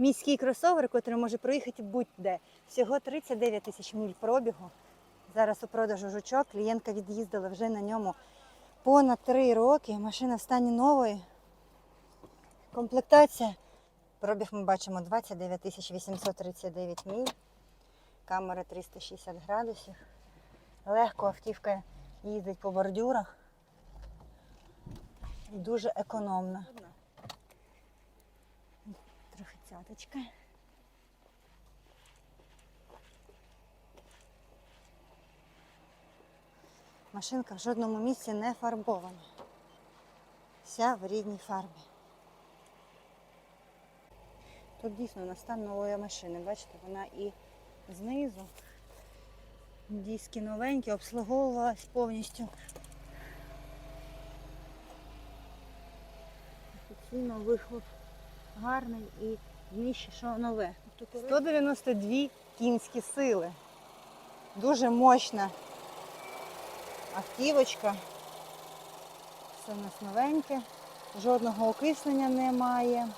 Міський кросовер, який може проїхати будь-де. Всього 39 тисяч миль пробігу. Зараз у продажу жучок. Клієнтка від'їздила вже на ньому понад 3 роки. Машина в стані нової. Комплектація. Пробіг ми бачимо 29 тисяч 839 миль. Камера 360 градусів. Легко автівка їздить по бордюрах. Дуже економно. Трохи цяточка. Машинка в жодному місці не фарбована. Вся в рідній фарбі. Тут дійсно на стан нової машини. Бачите, вона і знизу. Диски новенькі, обслуговувалась повністю. Офіційно вихлоп гарний і дніще, що нове. 192 кінські сили. Дуже мощна автівочка. Все у нас новеньке, жодного окиснення немає.